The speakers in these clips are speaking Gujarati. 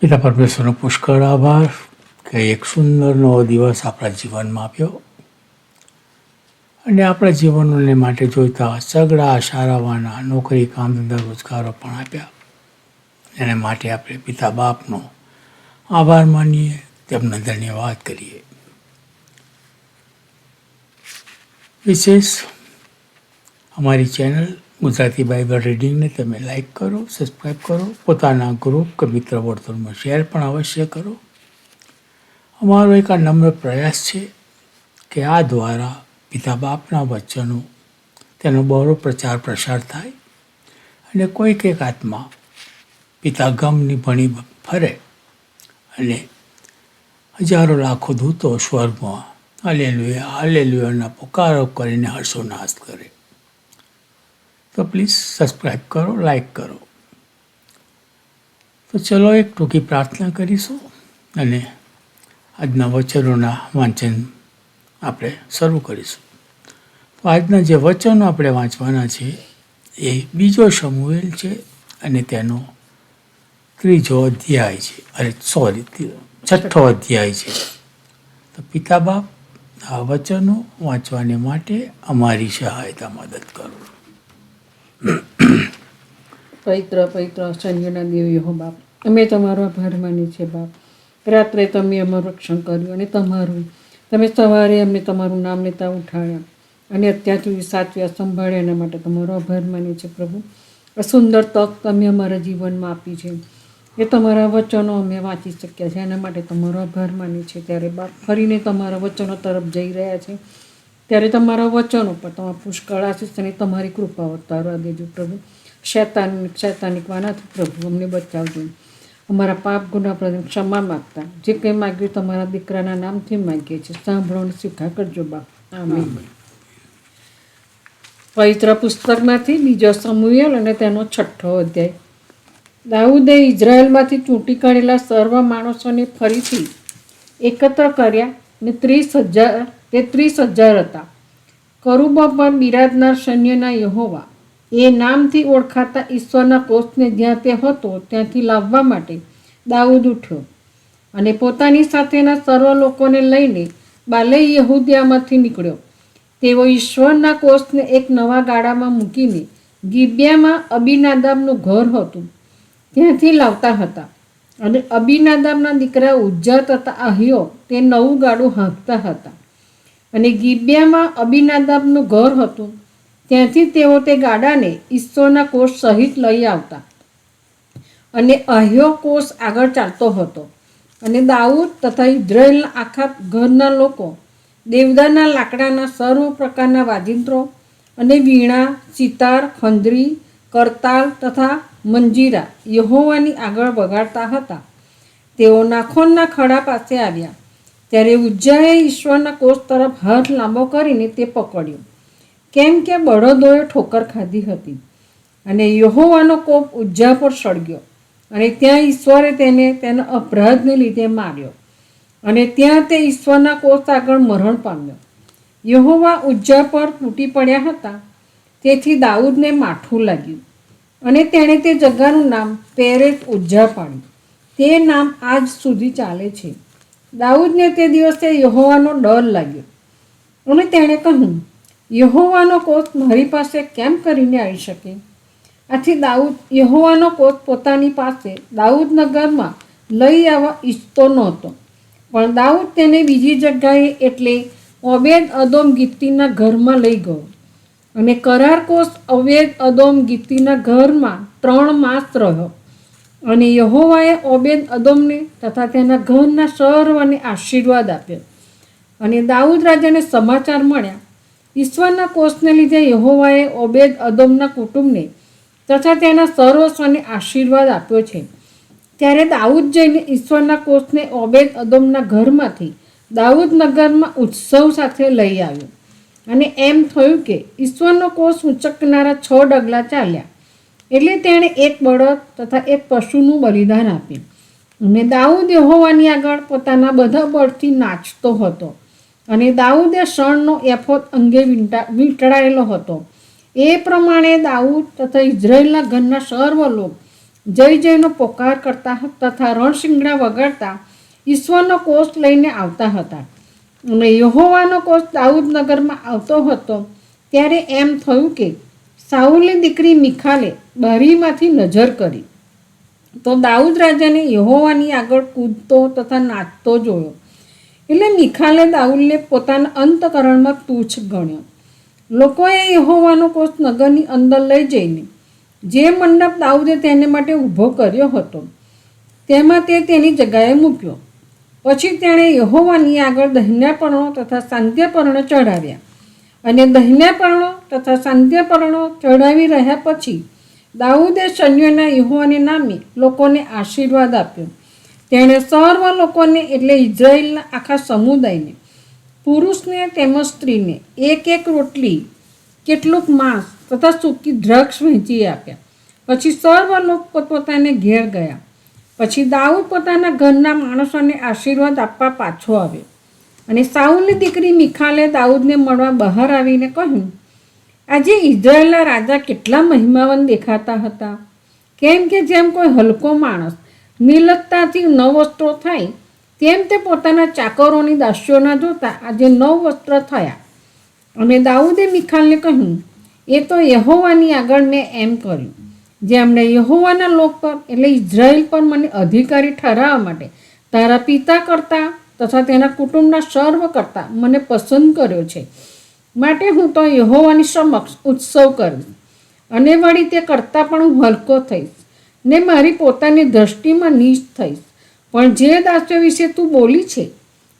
પિતા પરમેશ્વરનો પુષ્કળ આભાર કે એક સુંદર નવો દિવસ આપણા જીવનમાં આપ્યો અને આપણા જીવનોને માટે જોઈતા સગડા, સારાવાના, નોકરી, કામ ધંધા, રોજગારો પણ આપ્યા. એને માટે આપણે પિતા બાપનો આભાર માનીએ, તેમનો ધન્યવાદ કરીએ. વિશેષ, અમારી ચેનલ ગુજરાતી બાઇબલ રીડિંગને તમે લાઇક કરો સબસ્ક્રાઈબ કરો. પોતાના ગ્રુપ કે મિત્ર વર્તુળમાં શેર પણ અવશ્ય કરો. અમારો એક આ નમ્ર પ્રયાસ છે કે આ દ્વારા પિતા બાપના વચનો, તેનો બહોળો પ્રચાર પ્રસાર થાય અને કોઈક એક આત્મા પિતા ગમની ભણી ફરે અને હજારો લાખો દૂતો સ્વર્ગમાં હાલેલુયા, હાલેલુયાના પુકારો કરીને હર્ષોનાશ કરે. તો પ્લીઝ સબસ્ક્રાઈબ કરો લાઈક કરો. તો ચલો એક ટૂંકી પ્રાર્થના કરીશું અને આજના વચનોના વાંચન આપણે શરૂ કરીશું. તો આજના જે વચનો આપણે વાંચવાના છે એ બીજો સમુએલ છે અને તેનો ત્રીજો અધ્યાય છે. અરે સોરી છઠ્ઠો અધ્યાય છે. તો પિતા બાપ, આ વચનો વાંચવાને માટે અમારી સહાયતા મદદ કરો. પવિત્ર પવિત્ર સૈન્યના દેવીઓ બાપ. અમે તમારો આભાર માની છે બાપ. રાત્રે તમે અમારું રક્ષણ કર્યું અને તમારું, તમે સવારે અમને તમારું નામ લેતા ઉઠાડ્યા અને અત્યાર સુધી સાચવ્યા સંભાળ્યા એના માટે તમારો આભાર માની છે પ્રભુ. આ સુંદર તક તમે અમારા જીવનમાં આપી છે. એ તમારા વચનો અમે વાંચી શક્યા છે. એના માટે તમારો આભાર માની છે ત્યારે બાપ ફરીને તમારા વચનો તરફ જઈ રહ્યા છે. ત્યારે તમારા વચનો ઉપર તમારા પુષ્કળ આશીષ અને તમારી કૃપા અવતારવા દેજો પ્રભુ. શૈતાન શૈતાનિક વાનાથી પ્રભુ અમને બચાવજો. અમારા પાપ ગુના પ્રતિ ક્ષમા માગતા. જે કંઈ માગ્યું તમારા દીકરાના નામથી માગીએ છીએ. સાંભળો અને સ્વીકાર કરજો બાપ. આમીન. પવિત્ર પુસ્તકમાંથી બીજો સમુએલ અને તેનો છઠ્ઠો અધ્યાય. દાઉદે ઇઝરાયલમાંથી ચૂંટી કાઢેલા સર્વ માણસોને ફરીથી એકત્ર કર્યા ને ત્રીસ હજાર તે ત્રીસ હજાર હતા. કરુબો પર બિરાજનાર સૈન્યના યહોવા એ નામથી ઓળખાતા ઈશ્વરના કોષને જ્યાં તે હતો ત્યાંથી લાવવા માટે દાઉદ ઉઠ્યો અને પોતાની સાથેના સર્વ લોકોને લઈને બાલે યહૂદિયામાંથી નીકળ્યો. તેઓ ઈશ્વરના કોષને એક નવા ગાડામાં મૂકીને ગિબ્યામાં અબિનાદાબનું ઘર હતું. ત્યાંથી લાવતા હતા અને અબિનાદાબના દીકરા ઉજ્જા તથા આહ્યો તે નવું ગાડું હાંકતા હતા. અને ગિબ્યામાં અબિનાદાબનું ઘર હતું. ત્યાંથી તેઓ તે ગાડાને ઈશ્વરના કોષ સહિત લઈ આવતા. અને અહ્યો કોષ આગળ ચાલતો હતો. અને દાઉદ તથા ઇઝરાયેલના આખા ઘરના લોકો, દેવદાના લાકડાના સર્વ પ્રકારના વાજિંત્રો અને વીણા, સિતાર, ખંજરી, કરતાલ તથા મંજીરા યહોવાની આગળ વગાડતા હતા. તેઓ નાખોનના ખડા પાસે આવ્યા. ત્યારે ઉજ્જાએ ઈશ્વરના કોષ તરફ હાથ લાંબો કરીને તે પકડ્યો. કેમ કે બળદોએ ઠોકર ખાધી હતી અને યહોવાનો કોપ ઉજ્જા પર સળગ્યો અને ત્યાં ઈશ્વરે તેને તેના અપરાધને લીધે માર્યો અને ત્યાં તે ઈશ્વરના કોષ આગળ મરણ પામ્યો. યહોવા ઉજ્જા પર તૂટી પડ્યા હતા. તેથી દાઉદને માઠું લાગ્યું અને તેણે તે જગાનું નામ પેરેત ઉજ્જા પાડ્યું. તે નામ આજ સુધી ચાલે છે. દાઉદને તે દિવસે યહોવાનો ડર લાગ્યો. અને તેણે કહ્યું, યહોવાનો કોત મારી પાસે કેમ કરીને આવી શકે? આથી દાઉદ, યહોવાનો કોત પોતાની પાસે દાઉદનગરમાં લઈ આવવા ઈચ્છતો નહોતો. પણ દાઉદ તેને બીજી જગ્યાએ એટલે ઓબેદ અદોમ ગીતીના ઘરમાં લઈ ગયો. અને કરાર કોષ અવેદ અદોમ ગીતીના ઘરમાં ત્રણ માસ રહ્યો. અને યહોવાએ ઓબેદ અદોમને તથા તેના ઘરના સર્વને આશીર્વાદ આપ્યો. અને દાઉદ રાજાને સમાચાર મળ્યા. ઈશ્વરના કોષને લીધે યહોવાએ ઓબેદ અદોમના કુટુંબને તથા તેના સર્વસ્વને આશીર્વાદ આપ્યો છે. ત્યારે દાઉદ જઈને ઈશ્વરના કોષને ઓબેદ અદોમના ઘરમાંથી દાઉદ નગરમાં ઉત્સવ સાથે લઈ આવ્યો. અને એમ થયું કે ઈશ્વરનો કોષ ઉંચકનારા છ ડગલા ચાલ્યા. એટલે તેણે એક બળદ તથા એક પશુનું બલિદાન આપ્યું. અને દાઉદ યહોવાની આગળ પોતાના બધા બળથી નાચતો હતો. અને દાઉદે શણનો એફોત અંગે વીંટા, વીંટળાયેલો હતો. એ પ્રમાણે દાઉદ તથા ઇઝરાયેલના ઘરના સર્વ લોક જય જયનો પોકાર કરતા તથા રણશિંગડા વગાડતા ઈશ્વરનો કોષ લઈને આવતા હતા. અને યહોવાનો કોષ દાઉદનગરમાં આવતો હતો, ત્યારે એમ થયું કે સાઉલની દીકરી મિખાલે બારીમાંથી નજર કરી. તો દાઉદ રાજાને યહોવાની આગળ કૂદતો તથા નાચતો જોયો. એટલે મિખાલે દાઉદને પોતાના અંતકરણમાં તુચ્છ ગણ્યો. લોકોએ યહોવાનો કોષ નગરની અંદર લઈ જઈને જે મંડપ દાઉદે તેને માટે ઊભો કર્યો હતો, તેમાં તે તેની જગાએ મૂક્યો. પછી તેણે યહોવાની આગળ દહિનાપર્ણો તથા સાંધ્યપર્ણો ચઢાવ્યા અને દહિનાપર્ણો તથા સાંધ્યપર્ણો ચઢાવી રહ્યા પછી દાઉદે સૈન્યના યહોવાને નામે લોકોને આશીર્વાદ આપ્યો. તેણે સર્વ લોકોને એટલે ઇઝરાયલના આખા સમુદાયને, પુરુષને તેમજ સ્ત્રીને એક એક રોટલી, કેટલુંક માંસ તથા સૂકી દ્રક્ષ વહેંચી આપ્યા. પછી સર્વ લોકો પોતપોતાને ઘેર ગયા. પછી દાઉદ પોતાના ઘરના માણસોને આશીર્વાદ આપવા પાછો આવ્યો. અને સાઉલની દીકરી મિખાલે દાઉદને મળવા બહાર આવીને કહ્યું આજે ઇઝરાયેલના રાજા કેટલા મહિમાવન દેખાતા હતા. કેમ કે જેમ કોઈ હલકો માણસ નિલજ્જતાથી નવ વસ્ત્રો થાય, તેમ તે પોતાના ચાકરોની દાસીઓના જોતા આજે નવ વસ્ત્ર થયા. અને દાઉદે મિખાલને કહ્યું, એ તો યહોવાની આગળ મેં એમ કર્યું. જેમણે યહોવાના લોક પર, એટલે ઇઝરાયલ પર મને અધિકારી ઠરાવવા માટે તારા પિતા કરતાં તથા તેના કુટુંબના સર્વ કરતાં મને પસંદ કર્યો છે. માટે હું તો યહોવાની સમક્ષ ઉત્સવ કરીશ અને વળી તે કરતાં પણ હું હલકો થઈશ ને મારી પોતાની દ્રષ્ટિમાં નીચ થઈશ. પણ જે દાસ્યો વિશે તું બોલી છે,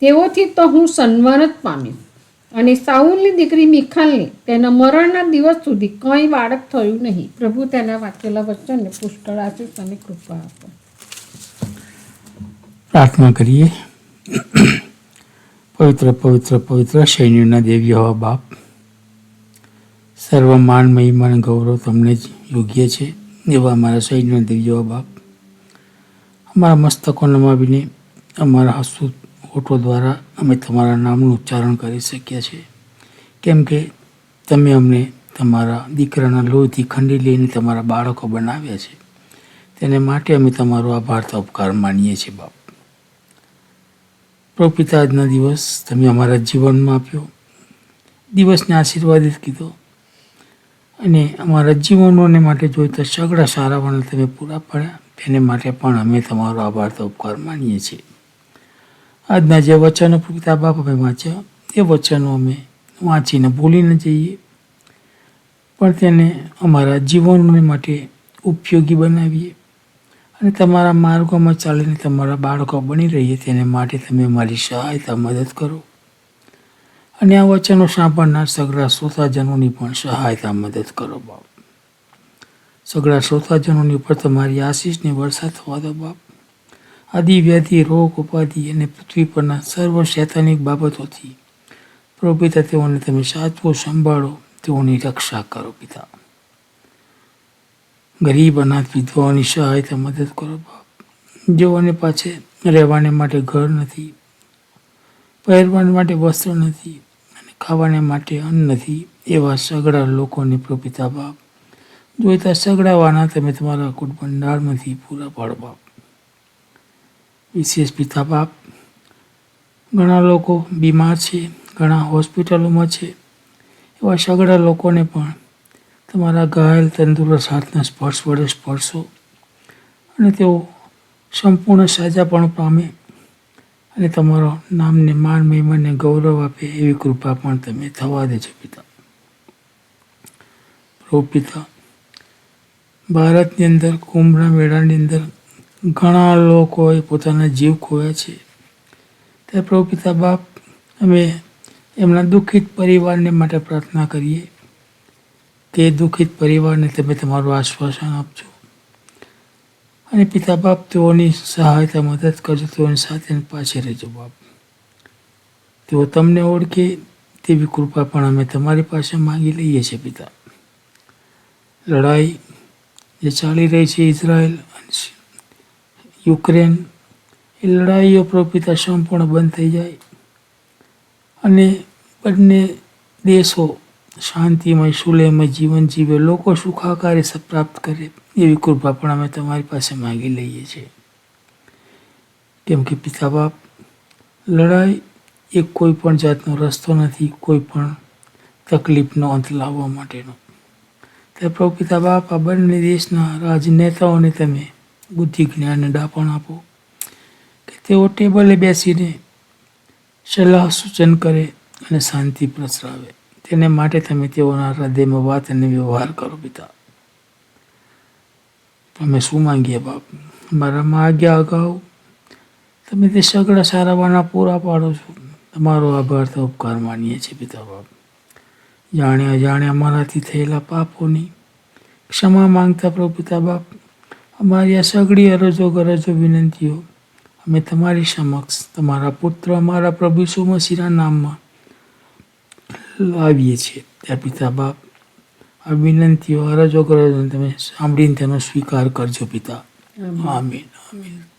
તેઓથી તો હું સન્માન જ પામીશ. અને સાઉલની દીકરી મિખાલને તેના મરણના દિવસ સુધી કંઈ બાળક થયું નહીં. પ્રભુ તેના વાંચેલા વચનને પુષ્કળ આશીષ અને કૃપા આપો. પ્રાર્થના કરીએ. પવિત્ર પવિત્ર પવિત્ર સૈન્યના દેવી હવા બાપ. સર્વ માન, મહિમા અને ગૌરવ તમને જ યોગ્ય છે, એવા અમારા સૈન્યના દેવી હવા બાપ. અમારા મસ્તકો નમાવીને અમારા હસુ ઓટો દ્વારા અમે તમારા નામનું ઉચ્ચારણ કરી શકીએ છીએ. કેમ કે તમે અમને તમારા દીકરાના લોહીથી ખંડી લઈને તમારા બાળકો બનાવ્યા છે. તેને માટે અમે તમારો આભાર, તો ઉપકાર માનીએ છીએ બાપ. પ્રભુ આજના દિવસ તમે અમારા જીવનમાં આપ્યો. દિવસને આશીર્વાદિત કીધો. અને અમારા જીવનોને માટે જોઈતા સગડા સારા પણ તમે પૂરા પડ્યા. તેને માટે પણ અમે તમારો આભાર તો ઉપકાર માનીએ છીએ. આજના જે વચનો પિતા બાપ અમે વાંચ્યા, એ વચનો અમે વાંચીને ભૂલી જઈએ. પણ તેને અમારા જીવનોને માટે ઉપયોગી બનાવીએ. અને તમારા માર્ગોમાં ચાલીને તમારા બાળકો બની રહીએ તેને માટે તમે મારી સહાયતા મદદ કરો. અને આ વચનો સાંભળનાર સગડા શ્રોતાજનોની પણ સહાયતા મદદ કરો બાપ. સગડા શ્રોતાજનોની ઉપર તમારી આશીષની વરસાદ થવા દો બાપ. આદિ વ્યાધિ, રોગ, ઉપાધિ અને પૃથ્વી પરના સર્વ શૈતાનિક બાબતોથી પ્રભુ પિતા તેઓને તમે સાચવો, સંભાળો, તેઓની રક્ષા કરો પિતા. ગરીબ, અનાથ વિધવાઓની સહાયતા મદદ કરો બાપ. જેઓને પાસે રહેવાને માટે ઘર નથી, પહેરવાને માટે વસ્ત્ર નથી અને ખાવાને માટે અન્ન નથી, એવા સગડા લોકોને પ્રપિતા બાપ. જોઈતા સગડાવાના તમે તમારા કુટ ભંડારમાંથી પૂરા પાડો બાપ. વિશેષ પિતા બાપ, ઘણા લોકો બીમાર છે, ઘણા હોસ્પિટલોમાં છે, એવા સગડા લોકોને પણ તમારા ઘાયલ તંદુરસ્ત હાથના સ્પર્શ વડે સ્પર્શો. અને તેઓ સંપૂર્ણ સાજાપણ પામે અને તમારો નામને માન મહિમાને ગૌરવ આપે એવી કૃપા પણ તમે થવા દેજો પિતા. પ્રભુ પિતા, ભારતની અંદર, કુંભના મેળાની અંદર ઘણા લોકોએ પોતાના જીવ ખોયા છે. ત્યારે પ્રભુ પિતા બાપ, અમે એમના દુઃખિત પરિવારને માટે પ્રાર્થના કરીએ. તે દુઃખિત પરિવારને તમે તમારું આશ્વાસન આપજો. અને પિતા બાપ તેઓની સહાયતા મદદ કરજો, તેઓની સાથે પાછળ રહેજો બાપ. તેઓ તમને ઓળખે તેવી કૃપા પણ અમે તમારી પાસે માંગી લઈએ છીએ પિતા. લડાઈ જે ચાલી રહી છે ઇઝરાયલ યુક્રેન, એ લડાઈઓ પ્રોપિતા પિતા સંપૂર્ણ બંધ થઈ જાય. અને બંને દેશો શાંતિમય સુલેમય જીવન જીવે, લોકો સુખાકારી પ્રાપ્ત કરે, એવી કૃપા પણ અમે તમારી પાસે માંગી લઈએ છીએ. કેમ કે પિતા બાપ લડાઈ એ કોઈ પણ જાતનો રસ્તો નથી, કોઈ પણ તકલીફનો અંત લાવવા માટેનો. ત્યારે પ્રભુ પિતા બાપ આ બંને દેશના રાજનેતાઓને તમે બુદ્ધિ, જ્ઞાન ડાપણ આપો કે તેઓ ટેબલે બેસીને સલાહ સૂચન કરે અને શાંતિ પ્રસરાવે. તેને માટે તમે તેઓના હૃદયમાં વાત અને વ્યવહાર કરો, પિતા. અમે શું માંગીએ, બાપ? મારામાં આજ્ઞા અગાઉ તમે તે સગડા સારાવાના પૂરા પાડો છો. તમારો આભાર તો ઉપકાર માનીએ છીએ, પિતા બાપ. જાણે અજાણે અમારાથી થયેલા પાપોની ક્ષમા માંગતા પ્રભુ, પિતા બાપ. અમારી આ સગડી અરજો ગરજો વિનંતીઓ, અમે તમારી સમક્ષ, તમારા પુત્ર, અમારા પ્રભુ સુમસીના નામમાં લાવીએ છીએ. ત્યાં પિતા બાપ આ વિનંતીઓ અરજો કરો તમે સાંભળીને તેનો સ્વીકાર કરજો પિતા. આમેન. આમીન આમીન.